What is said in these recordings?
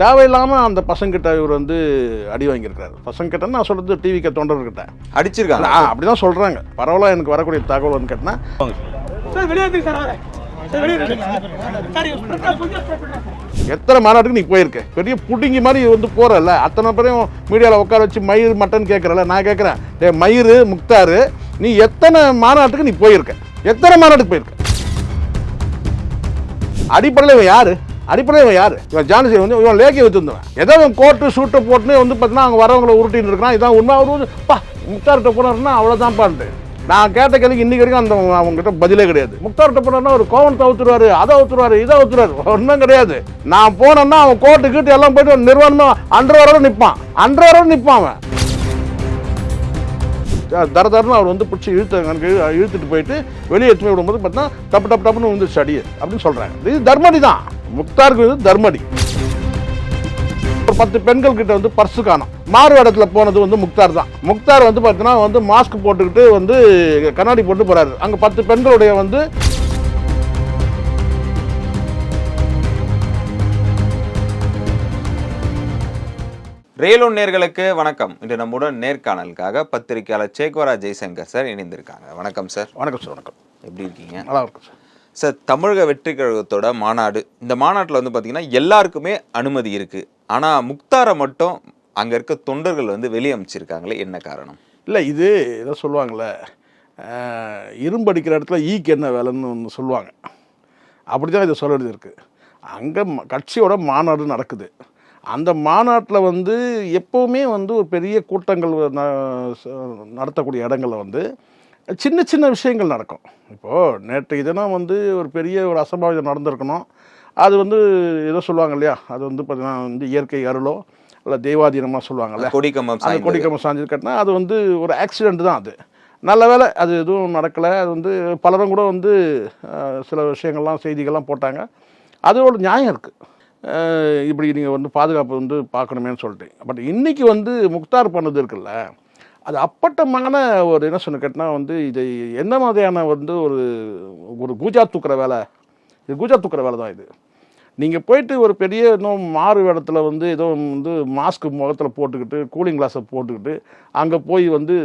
தேவையில்லாமல் அந்த பசங்கிட்ட இவர் வந்து அடி வாங்கியிருக்காரு பசங்கிட்ட நான் சொல்கிறது டிவிக்கு தொண்டர்கிட்ட. அடிச்சிருக்காங்க. ஆ அப்படி தான் சொல்கிறாங்க பரவாயில்ல எனக்கு வரக்கூடிய தகவல் வந்து கேட்டினா எத்தனை மாநாட்டுக்கு நீ போயிருக்க? பெரிய புடிங்கி மாதிரி வந்து போறல்ல. அத்தனை பேரையும் மீடியாவில் உட்கார வச்சு மயிர் மட்டன் கேட்குறல நான் கேட்குறேன் டே மயிர் முக்தாரு நீ எத்தனை மாநாட்டுக்கு நீ போயிருக்க? எத்தனை மாநாட்டுக்கு போயிருக்க? அடிப்படையில் இவன் யாரு? அடிப்படையில் இவன் யார்? இவன் ஜானசி வந்து இவன் லேக்கி வச்சுருந்தவன். ஏதோ இவன் கோட்டு சூட்டை போட்டுன்னு வந்து பார்த்தீங்கன்னா அவங்க வரவங்களை உருட்டின்னு இருக்கான் இதான் உண்மை. அவர் வந்து பா முக்தார்கிட்ட போனார்னா அவ்வளோதான் பாட்டு நான் கேட்ட கேள்விக்கு இன்னைக்கு வரைக்கும் அந்த அவங்ககிட்ட பதிலே கிடையாது. முக்தார்கிட்ட போனார்னா ஒரு கோவனத்தை ஊற்றுருவாரு அதை அவுத்துருவாரு இதை அவுத்துருவாரு ஒன்றும் கிடையாது. நான் போனேன்னா அவன் கோட்டு கீட்டு எல்லாம் போயிட்டு நிர்வாணமா அன்றவரோட நிற்பான் அன்றவரோட நிற்பான் அவன். தர தரன்னு அவர் வந்து பிடிச்சி இழுத்து இழுத்துட்டு போயிட்டு வெளியே எடுத்து விடும்போது பார்த்தா டப்பு டப்பு டப்புன்னு வந்து ஸ்டடி அப்படின்னு சொல்கிறாங்க இது தர்மடி தான் முக்தாருக்கு தர்மடி. ஒரு பத்து பெண்கள் கிட்ட வந்து பர்ஸு காணும். மாறு இடத்துல போனது வந்து முக்தார் தான். முக்தார் வந்து பார்த்தீங்கன்னா வந்து மாஸ்க் போட்டுக்கிட்டு வந்து கண்ணாடி போட்டு போறாரு. அங்க பத்து பெண்களுடைய வந்து ரேலோன் நேர்களுக்கு வணக்கம். இன்று நம்முடன் நேர்காணலுக்காக பத்திரிகையாளர் சேக்வரா ஜெய்சங்கர் சார் இணைந்திருக்காங்க. வணக்கம் சார். வணக்கம் சார் வணக்கம். எப்படி இருக்கீங்க? நல்லா இருக்கும் சார். சார் தமிழக வெற்றி கழகத்தோட மாநாடு. இந்த மாநாட்டில் வந்து பார்த்தீங்கன்னா எல்லாருக்குமே அனுமதி இருக்குது ஆனால் முக்தாரை மட்டும் அங்கே இருக்க தொண்டர்கள் வந்து வெளியே அமைச்சிருக்காங்களே என்ன காரணம்? இல்லை இது ஏதோ சொல்லுவாங்களே இரும்பு அடிக்கிற இடத்துல ஈக்கு என்ன வேலைன்னு ஒன்று சொல்லுவாங்க. அப்படி தான் இதை சொல்ல வேண்டியது இருக்குது அங்கே கட்சியோட மாநாடு நடக்குது. அந்த மாநாட்டில் வந்து எப்போவுமே வந்து ஒரு பெரிய கூட்டங்கள் நடத்தக்கூடிய இடங்களில் வந்து சின்ன சின்ன விஷயங்கள் நடக்கும். இப்போது நேற்றைய தினம் வந்து ஒரு பெரிய ஒரு அசம்பாவிதம் நடந்திருக்கணும். அது வந்து ஏதோ சொல்லுவாங்க இல்லையா? அது வந்து பார்த்தீங்கன்னா வந்து இயற்கை அருளோ இல்லை தெய்வாதீனமாக சொல்லுவாங்கல்ல. கொடிக்கம்பம் அந்த. கொடிக்கம்பம் சாஞ்சு கட்டினா அது வந்து ஒரு ஆக்சிடெண்ட் தான் அது. நல்ல வேளை அது எதுவும் நடக்கலை. அது வந்து பலரும் கூட வந்து சில விஷயங்கள்லாம் செய்திகள்லாம் போட்டாங்க. அதோட நியாயம் இருக்குது இப்படி நீங்கள் வந்து பாதுகாப்பு வந்து பார்க்கணுமேன்னு சொல்லிட்டு. பட் இன்னைக்கு வந்து முக்தார் பண்ணது இருக்குல்ல. அது அப்பட்டமான ஒரு என்ன சொன்ன கேட்டால் வந்து இது என்ன மாதிரியான வந்து ஒரு ஒரு கூஜா தூக்குற வேலை? இது கூஜா தூக்குற வேலை தான் இது. நீங்கள் போயிட்டு ஒரு பெரிய இன்னும் மாறு இடத்துல வந்து ஏதோ வந்து மாஸ்க் முகத்தில் போட்டுக்கிட்டு கூலிங் கிளாஸை போட்டுக்கிட்டு அங்கே போய் வந்து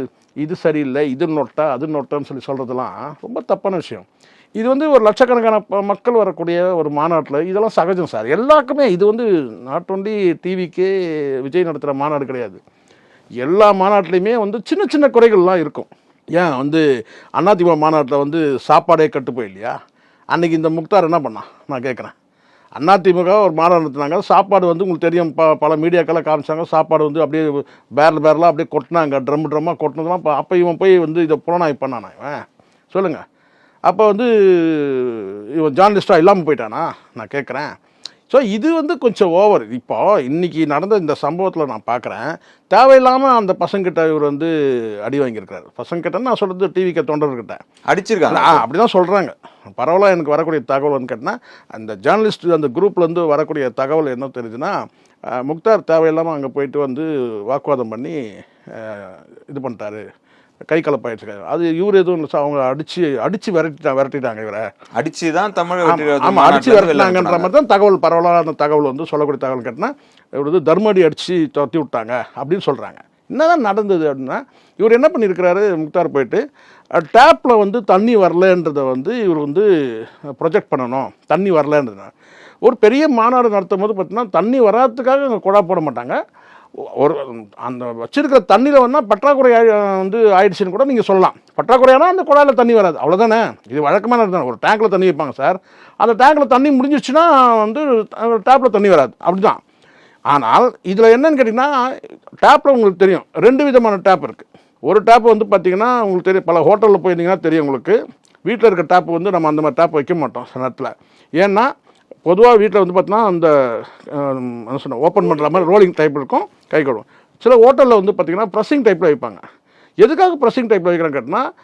இது சரியில்லை இது நொட்டை அது நொட்டைன்னு சொல்லி சொல்கிறதுலாம் ரொம்ப தப்பான விஷயம். இது வந்து ஒரு லட்சக்கணக்கான மக்கள் வரக்கூடிய ஒரு மாநாட்டில் இதெல்லாம் சகஜம் சார். எல்லாருக்குமே இது வந்து நாட் ஒன்லி டிவிக்கே விஜய் நடத்துகிற மாநாடு கிடையாது. எல்லா மாநாட்டிலையுமே வந்து சின்ன சின்ன குறைகள்லாம் இருக்கும். ஏன்? வந்து அதிமுக மாநாட்டில் வந்து சாப்பாடே கட்டு போயில்லையா? அன்னைக்கு இந்த முக்தார் என்ன பண்ணான்? நான் கேட்குறேன். அதிமுக ஒரு மாநாடு நடத்தினாங்க. சாப்பாடு வந்து உங்களுக்கு தெரியும் ப பல மீடியாக்கெல்லாம் காமிச்சாங்க. சாப்பாடு வந்து அப்படியே பேரல் பேரலாக அப்படியே கொட்டினாங்க. ட்ரம் ட்ரம்மாக கொட்டினதுலாம் அப்போ அப்போ இவன் போய் வந்து இதை புலனாய் பண்ணானா இவன்? சொல்லுங்கள் அப்போ வந்து இவன் ஜேர்னலிஸ்ட்டாக இல்லாமல் போயிட்டானா? நான் கேட்குறேன். ஸோ இது வந்து கொஞ்சம் ஓவர் இப்போ இன்னைக்கு நடந்த இந்த சம்பவத்தில் நான் பார்க்குறேன் தேவையில்லாமல் அந்த பசங்கிட்ட இவர் வந்து அடி வாங்கியிருக்காரு பசங்கிட்ட நான் சொல்கிறது டிவிக்கு தொண்டர்கிட்ட. அடிச்சிருக்காங்க. ஆ அப்படி தான் சொல்கிறாங்க பரவாயில்ல எனக்கு வரக்கூடிய தகவல் வந்து கேட்டால் அந்த ஜேர்னலிஸ்ட் அந்த குரூப்லேருந்து வரக்கூடிய தகவல் என்ன தெரியுதுன்னா முக்தார் தேவையில்லாமல் அங்கே போயிட்டு வந்து வாக்குவாதம் பண்ணி இது பண்ணிட்டாரு. கை கலப்பாயிடுச்சு அது இவர் எதுவும் அவங்க அடித்து அடித்து விரட்டிட்டா விரட்டிட்டாங்க இவரை. அடிச்சு தான் கழகத்தோட ஆமாம் வெளில விரட்டினாங்கன்ற. மாதிரி தான் தகவல் பரவலான தகவல் வந்து சொல்லக்கூடிய தகவல் கேட்டால் இவர் வந்து தர்மடி அடித்து துரத்தி விட்டாங்க அப்படின்னு சொல்கிறாங்க என்னதான் நடந்தது அப்படின்னா இவர் என்ன பண்ணியிருக்கிறாரு முக்தார் போயிட்டு டேப்பில் வந்து தண்ணி வரலன்றதை வந்து இவர் வந்து ப்ரொஜெக்ட் பண்ணணும். தண்ணி வரலன்றது ஒரு பெரிய மாநாடு நடத்தும் போது பார்த்தீங்கன்னா தண்ணி வராததுக்காக அங்கே குழா போட மாட்டாங்க. ஒரு அந்த வச்சிருக்கிற தண்ணியில் வந்தால் பற்றாக்குறை வந்து ஆயிடுச்சுன்னு கூட நீங்கள் சொல்லலாம். பற்றாக்குறையானா அந்த குழாயில் தண்ணி வராது. அவ்வளோதானே இது வழக்கமான தான் ஒரு டேங்க்கில் தண்ணி வைப்பாங்க சார். அந்த டேங்க்கில் தண்ணி முடிஞ்சிச்சுன்னா வந்து டேப்பில் தண்ணி வராது. அப்படி தான் ஆனால் இதில் என்னன்னு கேட்டிங்கன்னா டேப்பில் உங்களுக்கு தெரியும். ரெண்டு விதமான டேப் இருக்குது ஒரு டேப் வந்து பார்த்திங்கன்னா உங்களுக்கு தெரியும். பல ஹோட்டலில் போயிருந்தீங்கன்னா தெரியும் உங்களுக்கு. வீட்டில் இருக்க டேப் வந்து நம்ம அந்த மாதிரி டேப் வைக்க மாட்டோம் சில நேரத்தில். ஏன்னா பொதுவாக வீட்டில் வந்து பார்த்தீங்கன்னா அந்த என்ன சொன்ன ஓப்பன் பண்ணுற மாதிரி ரோலிங் டைப் இருக்கும் கை கழுவும். சில ஹோட்டலில் வந்து பார்த்தீங்கன்னா ப்ரெஸ்ஸிங் டைப்பில் வைப்பாங்க. எதுக்காக ப்ரெஸ்ஸிங் டைப்பில் வைக்கிறேன்னு கேட்டால்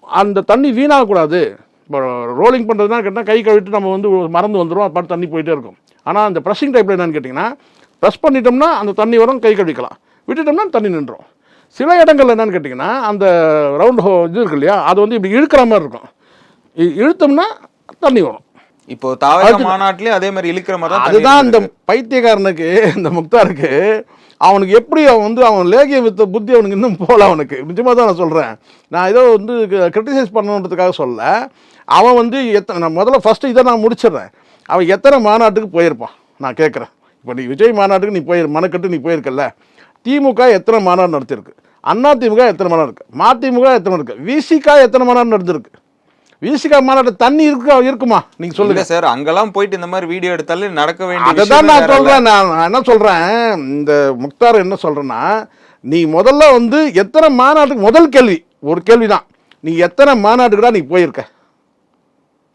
அந்த தண்ணி வீணாகக்கூடாது இப்போ ரோலிங் பண்ணுறதுனா கேட்டால் கை கழுவிட்டு நம்ம வந்து மறந்து வந்துடும் அது தண்ணி போயிட்டே இருக்கும். ஆனால் அந்த ப்ரெஸ்ஸிங் டைப்பில் என்னென்னு கேட்டிங்கன்னா ப்ரெஸ் பண்ணிட்டோம்னா அந்த தண்ணி வரும் கை கழுவிக்கலாம். விட்டுட்டோம்னா தண்ணி நின்றோம் சில இடங்கள்ல என்னன்னு கேட்டிங்கன்னா அந்த ரவுண்ட் ஹோ இது இருக்கு இல்லையா அது வந்து இப்படி இழுக்கிற மாதிரி இருக்கும். இ- இழுத்தோம்னா தண்ணி வரும். இப்போ தாவக மாநாட்டிலயும் அதே மாதிரி இழுக்கிற மாதிரி தான் அதுதான் இந்த. பைத்தியக்காரனுக்கு இந்த முக்தாருக்கு அவனுக்கு எப்படி அவன் வந்து அவன் லேகிய வித்த புத்தி அவனுக்கு இன்னும் போகல அவனுக்கு. நிஜமாக தான் நான் சொல்கிறேன் நான் ஏதோ வந்து கிரிட்டிசைஸ் பண்ணணுன்றதுக்காக சொல்ல அவன் வந்து எத்தனை நான் முதல்ல ஃபஸ்ட்டு இதை நான் முடிச்சிடுறேன். அவன் எத்தனை மாநாட்டுக்கு போயிருப்பான்? நான் கேட்குறேன். இப்போ நீ விஜய் மாநாட்டுக்கு நீ போயிரு மனக்கட்டு நீ போயிருக்கல்ல. திமுக எத்தனை மாநாடு நடத்திருக்கு? அண்ணா திமுக எத்தனை மாநாடு இருக்கு? மதிமுக எத்தனை இருக்கு? விசிகா எத்தனை மாநாடு நடந்திருக்கு? விசிகா மாநாடு தண்ணி இருக்கு இருக்குமா? நீங்க சொல்லுங்க. சார் அங்கெல்லாம் போயிட்டு இந்த மாதிரி வீடியோ எடுத்தாலே நடக்க வேண்டிய அதை தான் நான். சொல்றேன். நான் என்ன சொல்றேன்? இந்த முக்தார் என்ன சொல்றேன்னா நீ முதல்ல வந்து எத்தனை மாநாட்டுக்கு முதல் கேள்வி ஒரு கேள்வி தான் நீ எத்தனை மாநாட்டுக்குடா நீ போயிருக்க?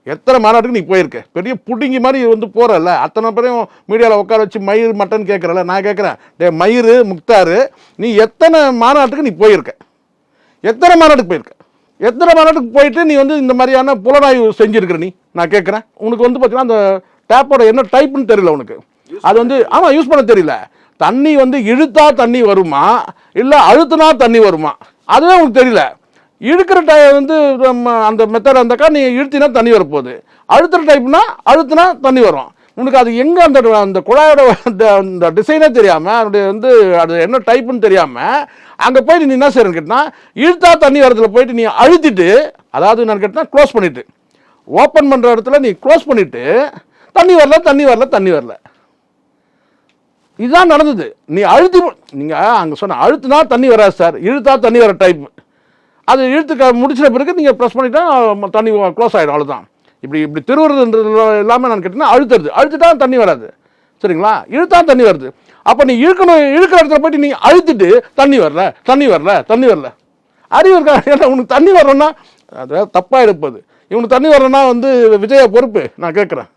எத்தனை மாநாட்டுக்கு நீ போயிருக்க? பெரிய புடிங்கி மாதிரி வந்து போறல அத்தனை பேரையும் மீடியாவில் உட்கார வச்சு மயிர் மட்டன் கேட்குறல நான் கேட்குறேன் டே மயிர் முக்தார் நீ எத்தனை மாநாட்டுக்கு நீ போயிருக்க? எத்தனை மாநாட்டுக்கு போயிருக்க? எத்தனை மாநாட்டுக்கு போயிட்டு நீ வந்து இந்த மாதிரியான புலனாய்வு செஞ்சிருக்கிற நீ? நான் கேட்குறேன் உனக்கு வந்து பார்த்தீங்கன்னா அந்த டேப்போட என்ன டைப்னு தெரியல உனக்கு. அது வந்து ஆமாம் யூஸ் பண்ண தெரியல. தண்ணி வந்து இழுத்தா தண்ணி வருமா? இல்லை அழுத்துனா தண்ணி வருமா? அதுவே உனக்கு தெரியல. இழுக்கிற டை வந்து அந்த மெத்தட் இருந்தாக்கா நீ இழுத்தினா தண்ணி வரப்போகுது. அழுத்துற டைப்னா அழுத்தினா தண்ணி வரும். உனக்கு அது எங்கே அந்த அந்த குழாயோட அந்த அந்த டிசைனே தெரியாமல் அதனுடைய வந்து அது என்ன டைப்புன்னு தெரியாமல் அங்கே போயிட்டு நீ என்ன செய்யறன்னு கேட்டால் இழுத்தா தண்ணி வரதுல போயிட்டு நீ அழுத்திட்டு அதாவது என்னன்னு கேட்டால் க்ளோஸ் பண்ணிவிட்டு ஓப்பன் பண்ணுற இடத்துல நீ க்ளோஸ் பண்ணிவிட்டு தண்ணி வரல தண்ணி வரல தண்ணி வரல. இதுதான் நடந்தது. நீ அழுத்தி நீங்கள் அங்கே சொன்ன அழுத்துனா தண்ணி வராது சார். இழுத்தா தண்ணி வர டைப் அது இழுத்து க- பிறகு நீங்கள் ப்ரெஸ் பண்ணிட்டா தண்ணி க்ளோஸ் ஆகிடும் அவ்வளோதான் இப்படி இப்படி திருவுறதுன்றது இல்லாமல் நான் கேட்டேன்னா அழுத்துறது. அழுத்துட்டா தண்ணி வராது. சரிங்களா? இழுத்தா தண்ணி வருது. அப்போ நீ இழுக்கணும் இழுக்கிற இடத்துல போயிட்டு நீ அழுத்திட்டு தண்ணி வரல தண்ணி வரல தண்ணி வரல. அறிவு இருக்கா? ஏன்னா உனக்கு தண்ணி வரணும்னா? அது தப்பாக எடுப்பது. இவனுக்கு தண்ணி வரலன்னா வந்து விஜய பொறுப்பு நான் கேட்குறேன்.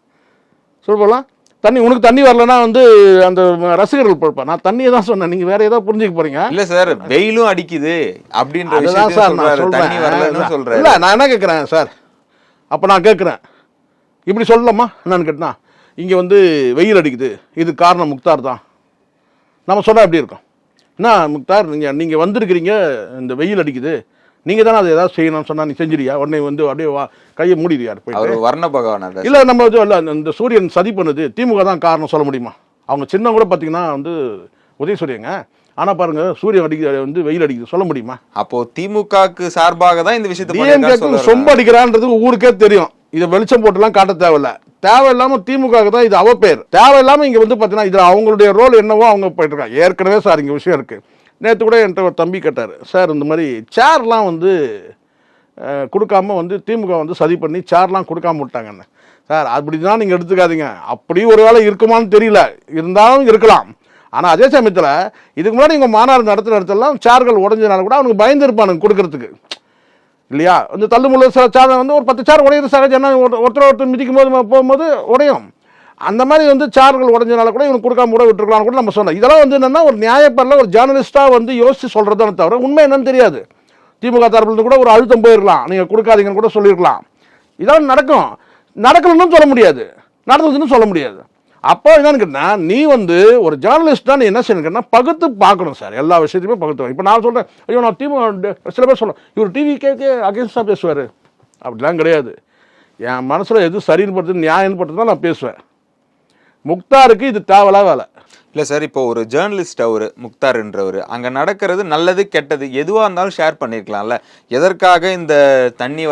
சொல்லலாம் தண்ணி உனக்கு தண்ணி வரலன்னா வந்து அந்த ரசிகர்கள் பொறுப்பா? நான் தண்ணியை தான் சொன்னேன். நீங்கள் வேற ஏதோ புரிஞ்சுக்க போறீங்க? இல்ல சார் வெயிலும் அடிக்குது அப்படின்ற அதுதான் விஷயத்தையும் சார் நான் சொல்றாரு. தண்ணி வரலன்னு சொல்றேன் சொல்றாரு. இல்ல நான் என்ன கேட்குறேன் சார்? அப்போ நான் கேட்குறேன். இப்படி சொல்லலாமா? என்னன்னு கேட்டா இங்கே வந்து வெயில் அடிக்குது. இது காரணம் முக்தார் தான். நம்ம சொன்னா எப்படி இருக்கும்? என்ன முக்தார் நீங்கள் நீங்கள் வந்திருக்கிறீங்க இந்த வெயில் அடிக்குது. நீங்கள் தானே அதை ஏதாவது செய்யணும்னு சொன்னா நீ செஞ்சிரியா உடனே வந்து அப்படியே வா கையை மூடிடுயா போயிட்டு? அவர் வர்ண பகவான் இல்ல நம்ம இல்ல இந்த சூரியன் சதி பண்ணுது. திமுக தான் காரணம் சொல்ல முடியுமா? அவங்க சின்ன கூட பார்த்தீங்கன்னா வந்து உதயசூரியங்க. ஆனா பாருங்க சூரியன் அடிக்க வந்து வெயில் அடிக்குது. சொல்ல முடியுமா? அப்போ திமுகக்கு சார்பாக தான் இந்த விஷயத்தை. சொம்ப அடிக்கிறான்றது ஊருக்கே தெரியும். இதை வெளிச்சம் போட்டுலாம் காட்ட தேவையில்ல. தேவையில்லாம திமுக தான் இது அவ பேர். தேவையில்லாம இங்க வந்து பாத்தீங்கன்னா இதுல அவங்களுடைய ரோல் என்னவோ அவங்க போயிட்டு இருக்காங்க. ஏற்கனவே சார் இங்க விஷயம் இருக்கு. நேற்று கூட என்கிட்ட ஒரு தம்பி கேட்டார். சார் இந்த மாதிரி சேர்லாம் வந்து கொடுக்காம வந்து திமுக வந்து சதி பண்ணி சேர்லாம் கொடுக்காம விட்டாங்கன்னு. சார் அப்படி தான் நீங்கள் எடுத்துக்காதீங்க. அப்படி ஒரு வேளை இருக்குமான்னு தெரியல. இருந்தாலும் இருக்கலாம். ஆனால் அதே சமயத்தில் இதுக்கு முன்னாடி இங்கே மாநாடு நடத்துகிற இடத்துலலாம் சேர்கள் உடஞ்சதுனால கூட அவனுக்கு பயந்துருப்பானுங்க கொடுக்கறதுக்கு. இல்லையா? வந்து தள்ளுமுள்ள சில சேர் வந்து ஒரு பத்து சார் உடையிற சகஜம். என்ன ஒருத்தர் ஒருத்தர் மிதிக்கும் போது போகும்போது உடையும். அந்த மாதிரி வந்து சேர்கள் உடஞ்சனால கூட இவனுக்கு கொடுக்காம கூட விட்டுருக்கலாம் கூட நம்ம சொன்னோம். இதெல்லாம் வந்து என்னன்னா ஒரு நியாயப்பரில் ஒரு ஜேர்னலிஸ்ட்டாக வந்து யோசித்து சொல்கிறதானே தவிர உண்மை என்னன்னு தெரியாது. திமுக தரப்புலேருந்து கூட ஒரு அழுத்தம் போயிருக்கலாம். நீங்கள் கொடுக்காதீங்கன்னு கூட சொல்லியிருக்கலாம். இதெல்லாம் நடக்கும். நடக்கலன்னு சொல்ல முடியாது. நடந்ததுன்னு சொல்ல முடியாது. அப்போ என்னன்னு கேட்டா நீ வந்து ஒரு ஜேர்னலிஸ்ட்னா நீ என்ன செய்யணும் பகுத்து பார்க்கணும் சார். எல்லா விஷயத்தையுமே பகுத்து இப்போ நான் சொல்கிறேன் ஐயோ நான் டிவி சில பேர் சொல்கிறேன் இவர் டிவி கேட்க அகேன்ஸ்டாக பேசுவார். அப்படிலாம் கிடையாது. என் மனசில் எது சரின்னு படுத்து நியாயம்னு படுத்து தான் நான் பேசுவேன். முக்தாருக்கு இது தேவலாக வேலை. இல்ல சார் இப்போ ஒரு ஜேர்னலிஸ்ட் அவரு முக்தார்ன்றவர் அங்க நடக்கிறது நல்லது கெட்டது எதுவா இருந்தாலும் ஷேர் பண்ணிருக்கலாம்ல. எதற்காக இந்த தண்ணி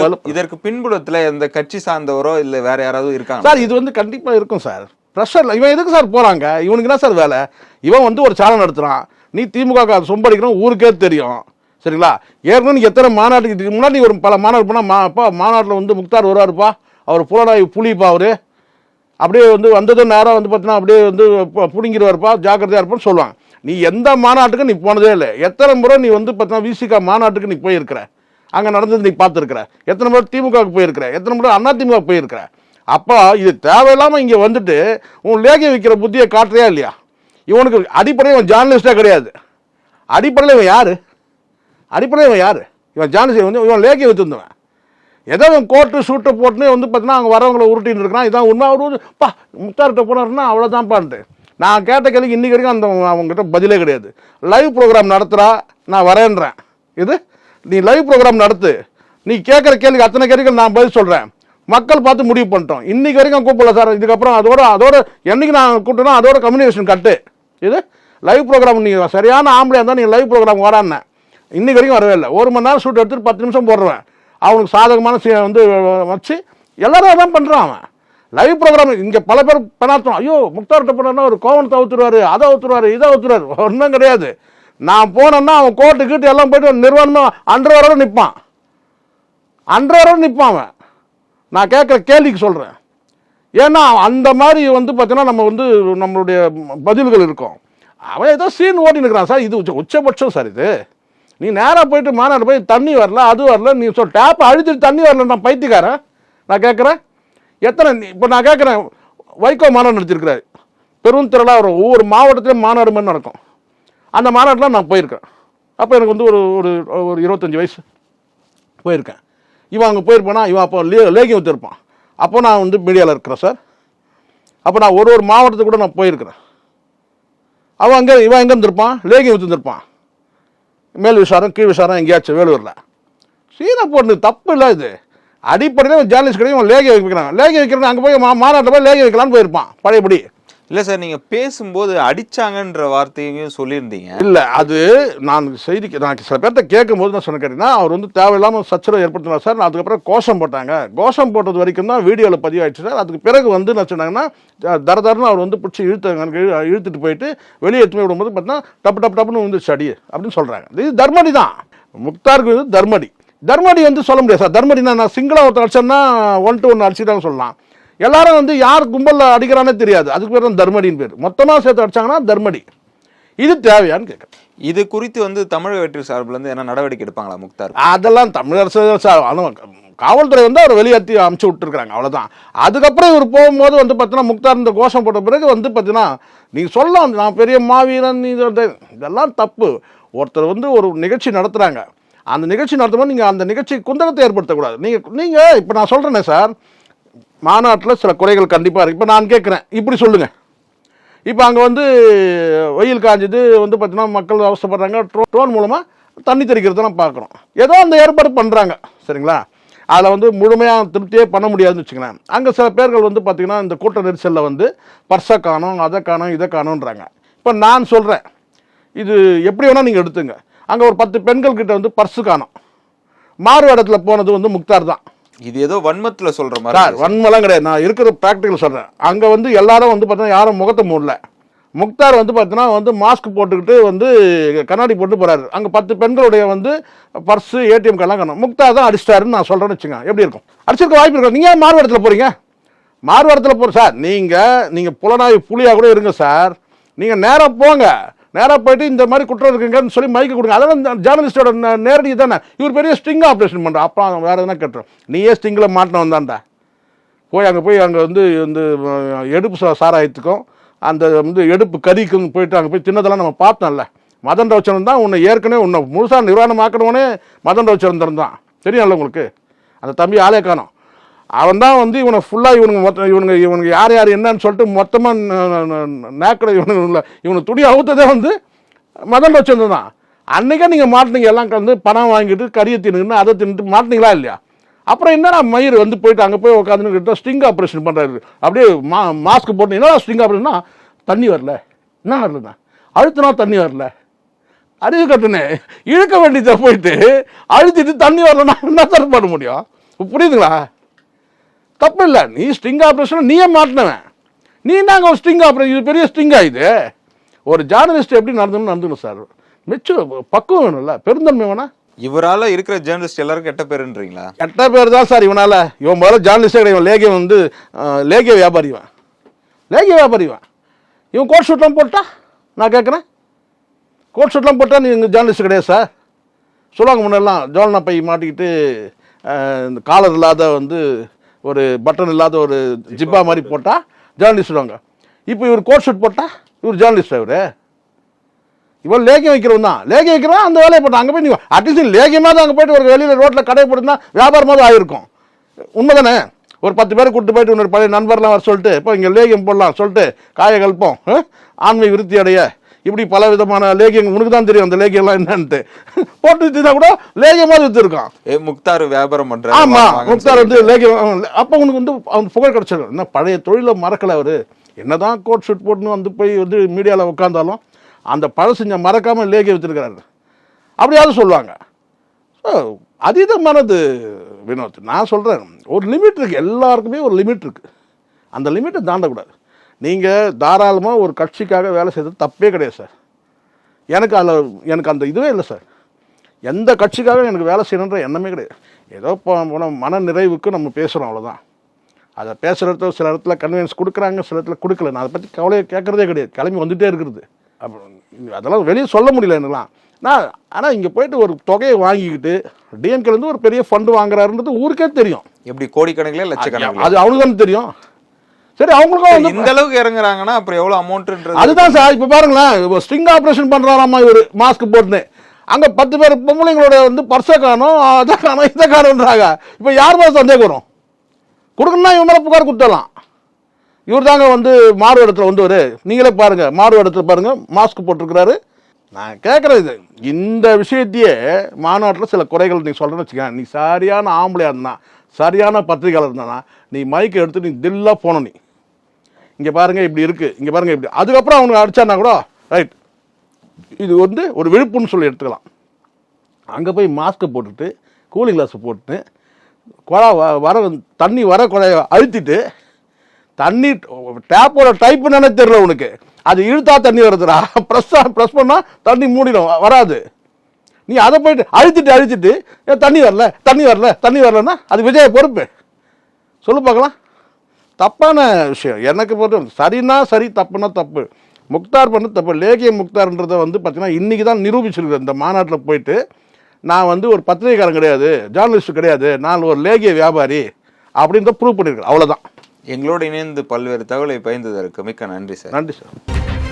பலு- இதற்கு பின்புலத்துல இந்த கட்சி சார்ந்தவரோ இல்ல வேற யாராவது இருக்காங்க சார் இது வந்து கண்டிப்பாக இருக்கும் சார். ப்ரெஷரில் இவன் எதுக்கு சார் போகிறாங்க இவனுக்கு என்ன சார் வேலை? இவன் வந்து ஒரு சேனல் நடத்துகிறான் நீ திமுக சொம்படிக்கிறோம் ஊருக்கே தெரியும். சரிங்களா? ஏற்கனவே நீ எத்தனை மாநாட்டுக்கு முன்னாடி ஒரு பல மாநாடு போனால் மா அப்பா மாநாட்டில் வந்து முக்தார் வருவாருப்பா. அவர் புலனாய்வு புலிப்பா அவர். அப்படியே வந்து வந்ததும் நேரம் வந்து பார்த்தீங்கன்னா அப்படியே வந்து பு- ஜாக்கிரதையாக இருப்பான்னு சொல்லுவாங்க. நீ எந்த மாநாட்டுக்கும் நீ போனதே இல்லை. எத்தனை முறை நீ வந்து பார்த்தீங்கன்னா விசிகா மாநாட்டுக்கு நீ போயிருக்கிற? அங்கே நடந்தது நீ பார்த்துருக்குற எத்தனை முறை திமுகவுக்கு போயிருக்கிற? எத்தனை முறை அண்ணா திமுக போயிருக்கிற? அப்போ இது தேவையில்லாமல் இங்கே வந்துட்டு உன் லேகை விற்கிற புத்தியை காட்டுறியா இல்லையா? இவனுக்கு அடிப்படையில் இவன் ஜேர்னலிஸ்டாக கிடையாது. அடிப்படையில் இவன் யார்? அடிப்படையில் இவன் யார்? இவன் ஜேர்னலிஸ்ட் வந்து இவன் லேகை வச்சுருந்தவன் ஏதோ அவன் கோட்டு சூட்டை போட்டுன்னு வந்து பார்த்தீங்கன்னா அவங்க வரவங்களை உருட்டின்னு இருக்கிறான் இதான் உண்மை. அவர் பா முத்தார்கிட்ட போனாருன்னா அவ்வளோதான்ப்பான்ட்டு நான் கேட்ட கேள்விக்கு இன்னைக்கு வரைக்கும் அந்த அவங்ககிட்ட பதிலே கிடையாது. லைவ் ப்ரோக்ராம் நடத்துகிறா நான் வரேன்றேன். இது? நீ லைவ் ப்ரோக்ராம் நடத்து. நீ கேட்குற கேள்விக்கு அத்தனை கேள்விகள் நான் பதில் சொல்கிறேன் மக்கள் பார்த்து முடிவு பண்ணிட்டோம். இன்றைக்கி வரைக்கும் கூப்பிடல சார். இதுக்கப்புறம் அதோட அதோட என்னைக்கு நான் கூப்பிட்டேன்னா அதோட கம்யூனிகேஷன் கட்டு இது? லைவ் ப்ரோக்ராம் நீங்கள் சரியான ஆம்பளையாக இருந்தால் நீங்கள் லைவ் ப்ரோக்ராம் வரான்னு இன்றைக்கி வரைக்கும் வரவே இல்லை. ஒரு மணி நேரம் ஷூட் எடுத்துட்டு பத்து நிமிஷம் போடுறேன் அவனுக்கு சாதகமான வந்து வச்சு எல்லாரும் அதான் பண்ணுறான் அவன். லைவ் ப்ரோக்ராம் இங்கே பல பேர் பெணாத்தோம். ஐயோ முக்தார்கிட்ட போனா ஒரு கோவனத்தை ஊத்துருவாரு அதை ஊத்துருவாரு இதை ஊத்துருவாரு ஒன்றும் கிடையாது. நான் போனேன்னா அவன் கோர்ட்டு கீட்டு எல்லாம் போயிட்டு நிர்வாணமாக அன்றவரோட நிற்பான் அன்றவரோட நிற்பான் அவன். நான் கேட்குற கேள்விக்கு சொல்கிறேன் ஏன்னா அந்த மாதிரி வந்து பார்த்தீங்கன்னா நம்ம வந்து நம்மளுடைய பதில்கள் இருக்கும். அவன் ஏதோ சீன் ஓட்டின்னு இருக்கிறான் சார். இது உச்ச உச்சபட்சம் சார் இது. நீ நேராக போயிட்டு மாநாடு போய் தண்ணி வரல அது வரல நீ சொல் டேப்பை அழிச்சிட்டு தண்ணி வரல நான் பைத்தியக்காரன். நான் கேட்குறேன் எத்தனை இப்போ நான் கேட்குறேன் வைகோ மாநாடு நடத்திருக்கிறாரு பெரும் திரளாக வரும் ஒவ்வொரு மாவட்டத்திலையும் மாநாடு மாதிரி நடக்கும். அந்த மாநாட்டில் நான் போயிருக்கேன். அப்போ எனக்கு வந்து ஒரு ஒரு ஒரு இருபத்தஞ்சி வயசு. போயிருக்கேன். இவன் அங்கே போயிருப்பானா? இவன் அப்போ லே லேகியம் வச்சுருப்பான். அப்போ நான் வந்து மீடியாவில் இருக்கிறேன் சார் அப்போ நான் ஒரு ஒரு மாவட்டத்துக்கு கூட நான் போயிருக்கிறேன். அவன் அங்கே இவன் எங்கே இருந்திருப்பான்? லேகியம் வச்சுருந்துருப்பான். மேல் விசாரம் கீழ் விசாரம் எங்கேயாச்சும் வேலூரில். சீனை போட்டு தப்பு இல்லை இது. அடிப்படையில் ஜேர்னலிஸ்ட் கிடையாது லேகி வைக்கிறாங்க லேகி வைக்கிறாங்க அங்கே போய் மா மாநாட்டில் போய் லேகி வைக்கலான்னு போயிருப்பான். பழையபடி. இல்லை சார் நீங்கள் பேசும்போது அடித்தாங்கன்ற வார்த்தையும் சொல்லியிருந்தீங்க. இல்லை அது நான் செய்திக்கு நான் சில பேர்த்த கேட்கும்போது நான் சொன்ன கேட்டீங்கன்னா அவர் வந்து தேவையில்லாமல் சச்சரவு ஏற்படுத்தினார் சார். அதுக்கப்புறம் கோஷம் போட்டாங்க. கோஷம் போட்டது வரைக்கும் தான் வீடியோவில் பதிவாயிடுச்சு சார். அதுக்கு பிறகு வந்து என்ன சொன்னாங்கன்னா தர தரன்னு அவர் வந்து பிடிச்சி இழுத்தாங்க இழுத்துட்டு போயிட்டு வெளியே எடுத்து விடும்போது பார்த்தீங்கன்னா டப்பு டப்பு டப்புன்னு வந்து அடி அப்படின்னு சொல்கிறாங்க இது தர்மடி தான். முக்தாருக்கு வந்து தர்மடி. தர்மடி வந்து சொல்ல முடியாது சார். தர்மடினா நான் சிங்கிளாக ஒருத்தர் அடிச்சேன்னா ஒன் டு ஒன் அடிச்சுட்டாங்க சொல்லலாம். எல்லாரும் வந்து யார் கும்பலில் அடிக்கிறானே தெரியாது. அதுக்கு பேர் தான் தர்மடின்னு பேர். மொத்தமாக சேர்த்து அடிச்சாங்கன்னா தர்மடி. இது தேவையான்னு கேட்குறேன். இது குறித்து வந்து தமிழக வெற்றி சார்பில் இருந்து என்ன நடவடிக்கை எடுப்பாங்களா முக்தார்? அதெல்லாம் தமிழரசு சார் காவல்துறை வந்து அவர் வெளியேற்றி அமுச்சு விட்டுருக்காங்க அவ்வளோதான் அதுக்கப்புறம் இவர் போகும்போது வந்து பார்த்தீங்கன்னா முக்தார் இந்த கோஷம் போட்ட பிறகு வந்து பார்த்தீங்கன்னா நீங்கள் சொல்லலாம் நான் பெரிய மாவீரன் இதெல்லாம் தப்பு. ஒருத்தர் வந்து ஒரு நிகழ்ச்சி நடத்துகிறாங்க அந்த நிகழ்ச்சி நடத்தும்போது நீங்கள் அந்த நிகழ்ச்சி குந்தகத்தை ஏற்படுத்தக்கூடாது. நீங்கள் நீங்கள் இப்போ நான் சொல்கிறேனே சார் மாநாட்டில் சில குறைகள் கண்டிப்பாக இருக்குது இப்போ நான் கேட்குறேன் இப்படி சொல்லுங்கள் இப்போ அங்கே வந்து வெயில் காஞ்சது வந்து பார்த்தீங்கன்னா மக்கள் அவசரப்படுறாங்க ட்ரோ ட்ரோன் மூலமாக தண்ணி தெளிக்கிறதெல்லாம் பார்க்குறோம் ஏதோ அந்த ஏற்பாடு பண்ணுறாங்க சரிங்களா? அதில் வந்து முழுமையாக திருப்தியே பண்ண முடியாதுன்னு வச்சுக்கலாம் அங்கே சில பேர்கள் வந்து பார்த்திங்கன்னா இந்த கூட்ட நெரிசலில் வந்து பர்ஸை காணும் அதை காணும் இதை காணுன்றாங்க இப்போ நான் சொல்கிறேன் இது எப்படி வேணால் நீங்கள் எடுத்துங்க. அங்கே ஒரு பத்து பெண்கள் கிட்ட வந்து பர்ஸு காணும். மாறு இடத்துல போனது வந்து முக்தார் தான். இது ஏதோ வன்மத்துல சொல்ற மாதிரி சார். வன்மலாம் கிடையாது. நான் இருக்கிற ப்ராக்டிக்கல் சொல்கிறேன் அங்கே வந்து எல்லாரும் வந்து பார்த்தீங்கன்னா யாரும் முகத்தை மூடல. முக்தார் வந்து பார்த்தீங்கன்னா வந்து மாஸ்க் போட்டுக்கிட்டு வந்து கண்ணாடி போட்டு போறாரு. அங்கே பத்து பெண்களுடைய வந்து பர்ஸு ஏடிஎம் கார்டெலாம் காணும். முக்தார் தான் அடிச்சிட்டாருன்னு நான் சொல்கிறேன்னு வச்சுங்க எப்படி இருக்கும்? அடிச்சிருக்க வாய்ப்பு இருக்கும் நீங்கள் ஏன் போகிறீங்க மாறுவடத்தில் போகிற சார் நீங்கள் நீங்கள் புலனாய்வு புலியாக கூட இருங்க சார். நீங்கள் நேராக போங்க. நேராக போயிட்டு இந்த மாதிரி குற்றம் இருக்குங்கன்னு சொல்லி மைக்கு கொடுங்க. அதெல்லாம் ஜேர்னலிஸ்டோட நேரடி தானே. இவர் பெரிய ஸ்டிங் ஆப்ரேஷன் பண்ணுறோம் அப்புறம் வேறு எதுனா கட்டுறோம் நீயே ஸ்டிங்கில் மாட்டின வந்தான்டா போய் அங்கே போய் அங்கே வந்து இந்த எடுப்பு சாராயத்துக்கும் அந்த வந்து எடுப்பு கறிக்கும் போயிட்டு அங்கே போய் தின்னதெல்லாம் நம்ம பார்த்தோம்ல. மதன் ரவிச்சந்திரன் தான் உன்னை ஏற்கனவே உன்னை முழுசாக நிர்வாணம் ஆக்கணுவனே மதன் ரவிச்சந்திரன் தான். தெரியும்ல உங்களுக்கு? அந்த தம்பி ஆளே காணும். அவன் தான் வந்து இவனை ஃபுல்லாக இவனுங்க மொத்தம் இவனுங்க இவனுக்கு யார் யார் என்னன்னு சொல்லிட்டு மொத்தமாக நேக்கடை இவனுங்க இவனுக்கு துணி அவுத்ததே வந்து மதன் ரவிச்சந்திரன் தான் அன்றைக்கே நீங்கள் மாட்டினீங்க எல்லாம் கலந்து பணம் வாங்கிட்டு கறியை தின்னுன்னு அதை தின்னுட்டு மாட்டினீங்களா இல்லையா? அப்புறம் என்னடா மயிர் வந்து போயிட்டு அங்கே போய் உட்காந்துன்னு ஸ்டிங் ஆப்ரேஷன் பண்ணுறாரு அப்படியே மா மாஸ்க் போட்டு என்னடா ஸ்டிங் ஆப்ரேஷன்னா தண்ணி வரல. என்ன வரலண்ணா? அழுத்தினா தண்ணி வரல. அறிவு கட்டுனே இழுக்க வேண்டியதை போயிட்டு அழுத்திட்டு தண்ணி வரலன்னா என்ன சார் பண்ண முடியும்? புரியுதுங்களா? தப்பு இல்லை நீ ஸ்டிங் ஆப்ரேஷன் நீயே மாட்டினவன். நீ நாங்கள் ஒரு ஸ்டிங் ஆப்ரேஷன் இது பெரிய ஸ்டிங்கா இது? ஒரு ஜேர்னலிஸ்ட் எப்படி நடந்தணும் நடந்துக்கணும் சார் மெச்சு பக்குவம் வேணும்ல. பெருந்தன்மை வேணா. இவரால இருக்கிற ஜேர்னலிஸ்ட் எல்லாரும் கெட்ட பேருன்றீங்களா? எட்ட பேர் தான் சார் இவனால. இவன் முதல்ல ஜேர்னலிஸ்டே கிடையாது. லேகியம் வந்து லேகிய வியாபாரி இவன் லேகிய வியாபாரி இவன் கோட் ஷூட்லாம் போட்டா? நான் கேட்குறேன் கோட் ஷூட்லாம் போட்டா நீ இங்கே ஜேர்னலிஸ்ட் கிடையாது சார் சொல்லுவாங்க முன்னெல்லாம் ஜோல்னா பை மாட்டிக்கிட்டு இந்த காலர் இல்லாத வந்து ஒரு பட்டன் இல்லாத ஒரு ஜிப்பா மாதிரி போட்டால் ஜேர்னலிஸ்ட் சொல்லுவாங்க இப்போ இவர் கோட் ஷூட் போட்டால் இவர் ஜேர்னலிஸ்ட் இவர்? இவன் லேகியம் வைக்கிறவன் தான். லேகியம் வைக்கிறவன் அந்த வேலையை போட்டான். அங்கே போய் நீ அட்லீஸ்ட் தான் அங்கே போயிட்டு ஒரு வெளியில் ரோட்டில் கடை போட்டுருந்தா ஆகிருக்கும் உண்மை தானே ஒரு பத்து பேர் கூட்டு போயிட்டு இன்னொரு பழைய நண்பர்லாம் வர சொல்லிட்டு இப்போ இங்கே லேகியம் போடலாம் சொல்லிட்டு காய கல்பம் ஆண்மை விருத்தி அடைய. இப்படி பல விதமான லேகியங்கள் உனக்கு தான் தெரியும் அந்த லேகியம்லாம் என்னன்ட்டு. போட்டு வித்துனா கூட லேகியம் மாதிரி வித்துருக்கான் ஏ முக்தார் வியாபாரம் பண்றாரு ஆமா வாங்க, வாங்கன்னு முக்தார் வந்து லேகியம் அப்போ உனக்கு வந்து அவன் புகழ் கிடைச்சிடும் என்ன பழைய தொழிலை மறக்கல அவரு. என்னதான் கோட் ஷூட் போட்டுன்னு வந்து போய் வந்து மீடியாவில் உட்காந்தாலும் அந்த பழசு மறக்காம லேகியம் வித்துருக்கிறாரு அப்படியாவது சொல்லுவாங்க. ஸோ அதீதமானது வினோத். நான் சொல்கிறேன் ஒரு லிமிட் இருக்குது எல்லாருக்குமே ஒரு லிமிட் இருக்குது அந்த லிமிட்டை தாண்டக்கூடாது. நீங்கள் தாராளமாக ஒரு கட்சிக்காக வேலை செய்தது தப்பே கிடையாது சார். எனக்கு அதில் எனக்கு அந்த இதுவே இல்லை சார். எந்த கட்சிக்காக எனக்கு வேலை செய்யணுன்ற எண்ணமே கிடையாது. ஏதோ இப்போ போன மன நிறைவுக்கு நம்ம பேசுகிறோம் அவ்வளோதான் அதை பேசுகிற சில இடத்துல கன்வீனியன்ஸ் கொடுக்குறாங்க சில இடத்துல கொடுக்கல. நான் அதை பற்றி கவலையை கேட்குறதே கிடையாது. கிளம்பி வந்துகிட்டே இருக்கிறது அப்புறம் அதெல்லாம் வெளியே சொல்ல முடியல எனக்குலாம். நான் ஆனால் இங்கே போயிட்டு ஒரு தொகையை வாங்கிக்கிட்டு டிஎம்கேலேருந்து ஒரு பெரிய ஃபண்டு வாங்குறாருன்றது ஊருக்கே தெரியும். எப்படி கோடிக்கணக்கிலே லட்சக்கணக்கில்? அது அவனுக்கு தானே தெரியும். சரி அவங்களுக்கும் வந்து இந்த அளவுக்கு இறங்குறாங்கன்னா அப்புறம் எவ்வளவு அமௌண்ட்ன்றது அதுதான் சார் இப்போ பாருங்களேன் ஸ்ட்ரிங் ஆப்ரேஷன் பண்ணுறாராமா இவர்? மாஸ்க் போட்டுன்னு. அங்கே பத்து பேர் பொம்பளைங்களோட வந்து பர்ஸை காணும் அதை காணும் இதை காணுன்றாங்க. இப்போ யார் மேலே சந்தேகம் வரும்? கொடுக்கணும்னா இவன் மேலே புகார் கொடுத்துடலாம். இவர் தாங்க வந்து மாறு இடத்துல வந்தவர். நீங்களே பாருங்க மாறு இடத்துல பாருங்க மாஸ்க் போட்டிருக்கிறாரு. நான் கேட்குறது இது. இந்த விஷயத்தையே மாநாட்டில் சில குறைகள் நீ சொல்கிறேன்னு வச்சுக்கேன் நீ சரியான ஆம்பளையாக இருந்தா சரியான பத்திரிகையாளர் இருந்தானா நீ மைக்கை எடுத்து நீ தில்லாக போகணும் நீ. இங்கே பாருங்கள் இப்படி இருக்குது இங்கே பாருங்க இப்படி. அதுக்கப்புறம் அவனுக்கு அடித்தானா கூட ரைட் இது வந்து ஒரு விழுப்புன்னு சொல்லி எடுத்துக்கலாம். அங்கே போய் மாஸ்க்கை போட்டுட்டு கூலிங் கிளாஸை போட்டு குழா வ- வர தண்ணி வர குழைய அழுத்திட்டு தண்ணி டேப்போட டைப் என்னன்னு தெரில உனக்கு. அது இழுத்தா தண்ணி வருதுடா. ப்ரெஸ் ப்ரெஸ் பண்ணால் தண்ணி மூடிடும் வராது. நீ அதை போயிட்டு அழுத்திட்டு அழுத்திட்டு ஏன் தண்ணி வரல தண்ணி வரல தண்ணி வரலன்னா அது விஜய பொறுப்பு. சொல்லு பார்க்கலாம். தப்பான விஷயம். எனக்கு பொறுத்த சரின்னா சரி தப்புனா தப்பு. முக்தார் பண்ண தப்பு. லேகிய முக்தார்ன்றதை வந்து பார்த்தீங்கன்னா இன்றைக்கி தான் நிரூபிச்சிருக்கேன் இந்த மாநாட்டில் போயிட்டு நான் வந்து ஒரு பத்திரிகைக்காரன் கிடையாது ஜேர்னலிஸ்ட் கிடையாது நான் ஒரு லேகிய வியாபாரி அப்படின்றத ப்ரூவ் பண்ணியிருக்கேன் அவ்வளோதான் எங்களோடு இணைந்து பல்வேறு தகவலை பயந்ததற்கு மிக்க நன்றி சார். நன்றி சார்.